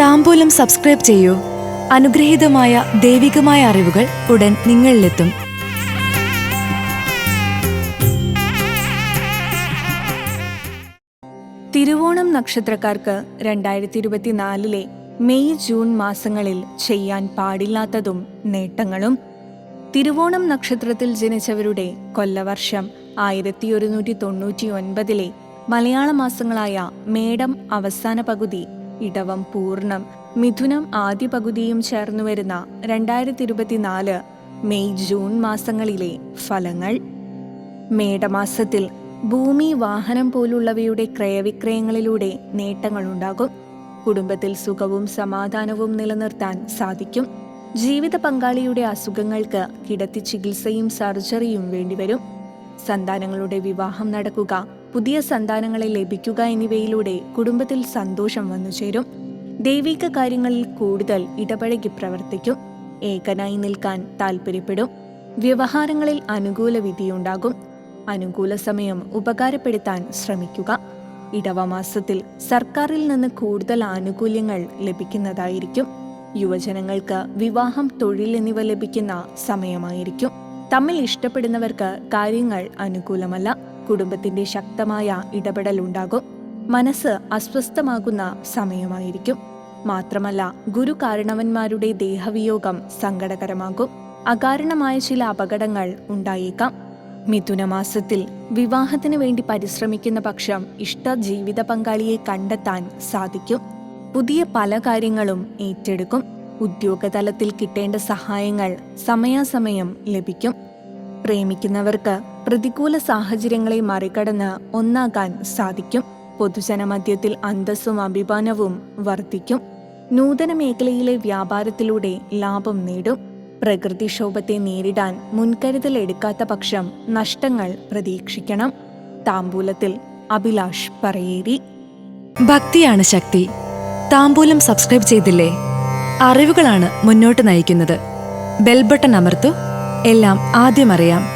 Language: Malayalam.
താമ്പൂലം സബ്സ്ക്രൈബ് ചെയ്യൂ. അനുഗ്രഹീതമായ ദൈവികമായ അറിവുകൾ ഉടൻ നിങ്ങളിലെത്തും. തിരുവോണം നക്ഷത്രക്കാർക്ക് രണ്ടായിരത്തി ഇരുപത്തിനാലിലെ മെയ് ജൂൺ മാസങ്ങളിൽ ചെയ്യാൻ പാടില്ലാത്തതും നേട്ടങ്ങളും തിരുവോണം നക്ഷത്രത്തിൽ ജനിച്ചവരുടെ കൊല്ലവർഷം ആയിരത്തി ഒരുന്നൂറ്റി തൊണ്ണൂറ്റി ഒൻപതിലെ മലയാള മാസങ്ങളായ മേടം അവസാന പകുതി ഇടവം പൂർണം. മിഥുനം ആദ്യ പകുതിയും ചേർന്നു വരുന്ന രണ്ടായിരത്തി ഇരുപത്തിനാല് മെയ് ജൂൺ മാസങ്ങളിലെ ഫലങ്ങൾ. മേടമാസത്തിൽ ഭൂമി വാഹനം പോലുള്ളവയുടെ ക്രയവിക്രയങ്ങളിലൂടെ നേട്ടങ്ങളുണ്ടാകും. കുടുംബത്തിൽ സുഖവും സമാധാനവും നിലനിർത്താൻ സാധിക്കും. ജീവിത പങ്കാളിയുടെ അസുഖങ്ങൾക്ക് കിടത്തി ചികിത്സയും സർജറിയും വേണ്ടിവരും. സന്താനങ്ങളുടെ വിവാഹം നടക്കുക. പുതിയ സന്താനങ്ങളെ ലഭിക്കുക എന്നിവയിലൂടെ കുടുംബത്തിൽ സന്തോഷം വന്നു ചേരും. ദൈവിക കാര്യങ്ങളിൽ കൂടുതൽ ഇടപഴകി പ്രവർത്തിക്കും. ഏകനായി നിൽക്കാൻ താൽപ്പര്യപ്പെടും വ്യവഹാരങ്ങളിൽ അനുകൂല വിധിയുണ്ടാകും. അനുകൂല സമയം ഉപകാരപ്പെടുത്താൻ ശ്രമിക്കുക. ഇടവമാസത്തിൽ സർക്കാരിൽ നിന്ന് കൂടുതൽ ആനുകൂല്യങ്ങൾ ലഭിക്കുന്നതായിരിക്കും. യുവജനങ്ങൾക്ക് വിവാഹം തൊഴിൽ എന്നിവ ലഭിക്കുന്ന സമയമായിരിക്കും. തമ്മിൽ ഇഷ്ടപ്പെടുന്നവർക്ക് കാര്യങ്ങൾ അനുകൂലമല്ല. കുടുംബത്തിന്റെ ശക്തമായ ഇടപെടൽ ഉണ്ടാകും. മനസ്സ് അസ്വസ്ഥമാകുന്ന സമയമായിരിക്കും. മാത്രമല്ല ഗുരു കാരണവന്മാരുടെ ദേഹവിയോഗം സങ്കടകരമാകും. അകാരണമായ ചില അപകടങ്ങൾ ഉണ്ടായേക്കാം. മിഥുനമാസത്തിൽ വിവാഹത്തിന് വേണ്ടി പരിശ്രമിക്കുന്ന പക്ഷം ഇഷ്ട ജീവിത പങ്കാളിയെ കണ്ടെത്താൻ സാധിക്കും. പുതിയ പല കാര്യങ്ങളും ഏറ്റെടുക്കും. ഉദ്യോഗതലത്തിൽ കിട്ടേണ്ട സഹായങ്ങൾ സമയാസമയം ലഭിക്കും. പ്രേമിക്കുന്നവർക്ക് പ്രതികൂല സാഹചര്യങ്ങളെ മറികടന്ന് ഒന്നാകാൻ സാധിക്കും. പൊതുജനമധ്യത്തിൽ അന്തസ്സും അഭിമാനവും വർദ്ധിക്കും. നൂതന മേഖലയിലെ വ്യാപാരത്തിലൂടെ ലാഭം നേടും. പ്രകൃതിക്ഷോഭത്തെ നേരിടാൻ മുൻകരുതൽ എടുക്കാത്ത പക്ഷം നഷ്ടങ്ങൾ പ്രതീക്ഷിക്കണം. താമ്പൂലത്തിൽ അഭിലാഷ് പറയേരി. ഭക്തിയാണ് ശക്തി. താമ്പൂലം സബ്സ്ക്രൈബ് ചെയ്തില്ലേ? അറിവുകളാണ് മുന്നോട്ട് നയിക്കുന്നത്. ബെൽബട്ടൺ അമർത്തു. എല്ലാം ആദ്യം അറിയാം.